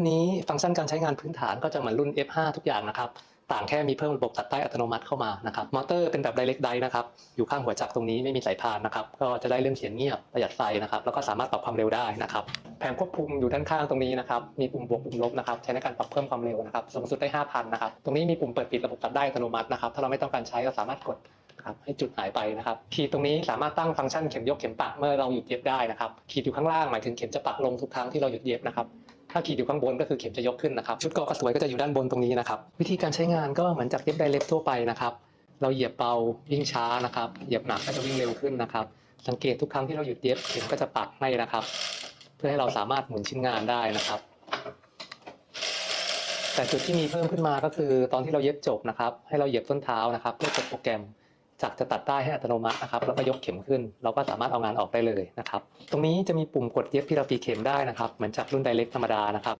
นนี้ฟังก์ชันการใช้งานพื้นฐานก็จะเหมือนรุ่น F5 ทุกอย่างนะครับ ต่างแค่มีเพิ่มระบบตัดใต้อัตโนมัติเข้ามานะครับ มอเตอร์เป็นแบบ direct drive นะครับ อยู่ข้างหัวจักรตรงนี้ไม่มีสายพานนะครับ ก็จะได้เรื่องเขียนเงียบประหยัดไฟนะครับ แล้วก็สามารถปรับความเร็วได้นะครับ แผงควบคุมอยู่ด้านข้างตรงนี้นะครับ มีปุ่มบวกปุ่มลบนะครับ ใช้ในการปรับเพิ่มความเร็วนะครับ สูงสุดได้ 5,000 นะครับ ตรงนี้มีปุ่มเปิดปิดระบบตัดได้อัตโนมัตินะครับ ถ้าเราไม่ต้องการใช้ก็สามารถกดครับให้จุดหายไปนะครับขีดตรงนี้สามารถตั้งฟังก์ชันเข็มยกเข็มปักเมื่อเราหยุดเย็บได้นะครับขีดอยู่ข้างล่างหมายถึงเข็มจะปักลงทุกครั้งที่เราหยุดเย็บนะครับ ถ้าขีดอยู่ข้างบนก็คือเข็มจะยกขึ้นนะครับ ชุดกาะกระสวยก็จะอยู่ด้านบนตรงนี้นะครับ วิธีการใช้งานก็เหมือนจากเย็บไดเล็บทั่วไปนะครับ เราเหยียบเบาวิ่งช้านะครับ เหยียบหนักก็จะวิ่งเร็วขึ้นนะครับ สังเกตทุกครั้งที่เราหยุดเย็บเข็มก็จะปักให้นะครับ เพื่อให้เราสามารถหมุนชิ้นงานได้นะครับ แต่จุดที่มีเพิ่มขึ้นมาก็คือ ตอนที่เราเย็บจบนะครับ ให้เราเหยียบส้นเท้านะครับ เพื่อกดโปรแกรม จากจะตัดได้ให้อัตโนมัตินะครับแล้วก็ยกเข็มขึ้น เราก็สามารถเอางานออกได้เลยนะครับ ตรงนี้จะมีปุ่มกดเย็บที่เราตีเข็มได้นะครับ เหมือนจากรุ่นไดเล็กธรรมดานะครับ